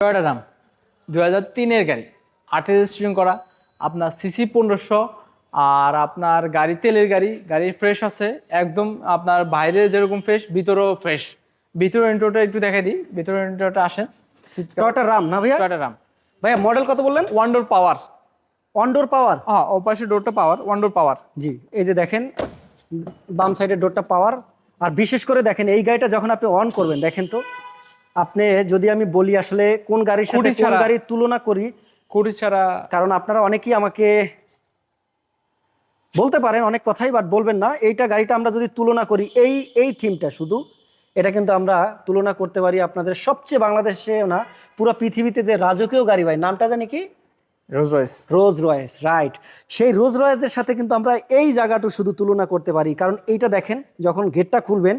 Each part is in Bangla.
টয়োটা রাম দু হাজার তিনের গাড়ি। আটে রেজিস্ট্রেশন করা। আপনার সিসি পনেরোশো। আর আপনার গাড়ি তেলের গাড়ি। গাড়ি ফ্রেশ আছে। একদম আপনার বাইরে যেরকম ফ্রেশ ভিতরেও ফ্রেশ ভিতরে ইন্টোটা একটু দেখাই দিই। ভিতরে ইন্টোটা আসেন। টয়টা রাম না ভাইয়া? টয়োটা রাম ভাইয়া মডেল কত বললেন? ওয়ান্ডোর পাওয়ার অনডোর পাওয়ার হ্যাঁ ওপাশে ডোরটা পাওয়ার ওয়ান্ডোর পাওয়ার জি এই যে দেখেন বাম সাইডের ডোরটা পাওয়ার আর বিশেষ করে দেখেন এই গাড়িটা যখন আপনি অন করবেন দেখেন তো আপনি যদি আমি বলি আসলে কোন গাড়ির সাথে কোন গাড়ির তুলনা করি কুড়ি ছাড়া। কারণ আপনারা অনেকেই আমাকে বলতে পারেন অনেক কথাই বাট বলবেন না। এইটা গাড়িটা আমরা যদি তুলনা করি এই এই থিমটা শুধু এটা কিন্তু আমরা তুলনা করতে পারি আপনাদের সবচেয়ে বাংলাদেশে না পুরো পৃথিবীতে যে রাজকীয় গাড়ি ভাই নামটা জানি কি? রোজ রয়েস রোজ রয়েস রাইট সেই রোজ রয়েসের সাথে কিন্তু আমরা এই জায়গাটু শুধু তুলনা করতে পারি কারণ এইটা দেখেন যখন গেটটা খুলবেন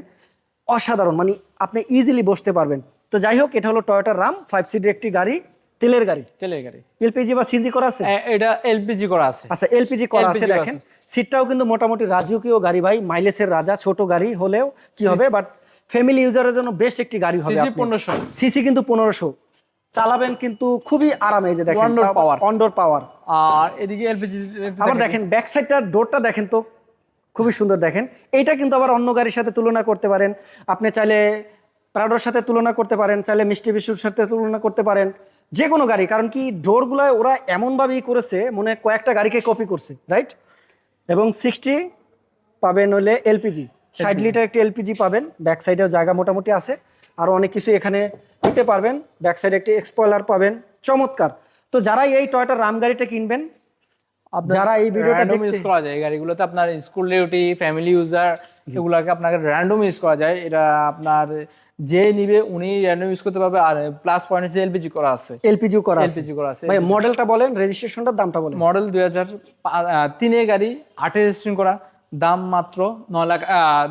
অসাধারণ মানে আপনি ইজিলি বসতে পারবেন। তো যাই হোক এটা হলো টয়োটা রাম ফাইভ সিটের একটি গাড়ি তেলের গাড়ি। তেলের গাড়ি। এলপিজি বা সিনজি করা আছে? এটা এলপিজি করা আছে। আচ্ছা এলপিজি করা আছে দেখেন। সিটটাও কিন্তু মোটামুটি রাজকীয় গাড়ি ভাই মাইলেজের রাজা ছোট গাড়ি হলেও কি হবে? বাট ফ্যামিলি ইউজারের জন্য বেস্ট একটি গাড়ি হবে পনেরোশো। সিসি কিন্তু পনেরোশো। চালাবেন কিন্তু খুবই আরামে এই যে দেখেন। Door power. অনডোর পাওয়ার আর এদিকে এলপিজি আবার দেখেন ব্যাক সাইডটার ডোরটা দেখেন তো। খুবই সুন্দর দেখেন। এইটা কিন্তু আবার অন্য গাড়ির সাথে তুলনা করতে পারেন। আপনি চাইলে প্রাডোর সাথে তুলনা করতে পারেন চাইলে মিষ্টি বিশুর সাথে তুলনা করতে পারেন যে কোনো গাড়ি কারণ কি ডোরগুলোয় ওরা এমনভাবেই করেছে মনে হয় কয়েকটা গাড়িকে কপি করছে রাইট এবং সিক্সটি পাবেন হলে এলপিজি ষাট লিটার একটি এলপিজি পাবেন ব্যাক সাইডেও জায়গা মোটামুটি আছে আরও অনেক কিছু এখানে নিতে পারবেন ব্যাক সাইডে একটি এক্সপয়লার পাবেন চমৎকার। তো যারা এই টয়টা রাম গাড়িটা কিনবেন যারা এই ভিডিওটা ইউজ করা যায় গাড়িগুলোতে আপনার স্কুল ডিউটি ফ্যামিলি ইউজার এগুলাকে আপনাকে র্যান্ডম ইউজ করা যায়। এটা আপনার যে নিবে উনি র্যান্ডম ইউজ করতে পারবে। আর প্লাস পয়েন্ট হচ্ছে এলপিজি করা আছে। এলপিজিও করা আছে। এলপিজি করা আছে। ভাই মডেলটা বলেন রেজিস্ট্রেশনটার দামটা বলেন। মডেল দুই হাজার তিনে গাড়ি আটে রেজিস্ট্রেশন করা। দাম মাত্র নয় লাখ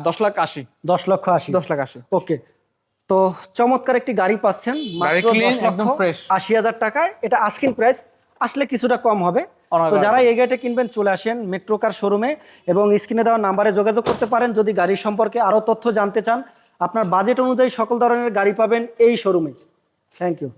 দশ লাখ আশি। দশ লক্ষ আশি। দশ লাখ আশি। ওকে। তো চমৎকার একটি গাড়ি পাচ্ছেন। মাত্র একদম fresh। আশি হাজার টাকায়। এটা আস্কিন প্রাইস আসলে কিছুটা কম হবে। তো যারা এই গাড়িটা কিনবেন চলে আসেন মেট্রো কার শোরুমে এবং স্ক্রিনে দেওয়া নাম্বারে যোগাযোগ করতে পারেন। যদি গাড়ির সম্পর্কে আরও তথ্য জানতে চান আপনার বাজেট অনুযায়ী সকল ধরনের গাড়ি পাবেন এই শোরুমে থ্যাংক ইউ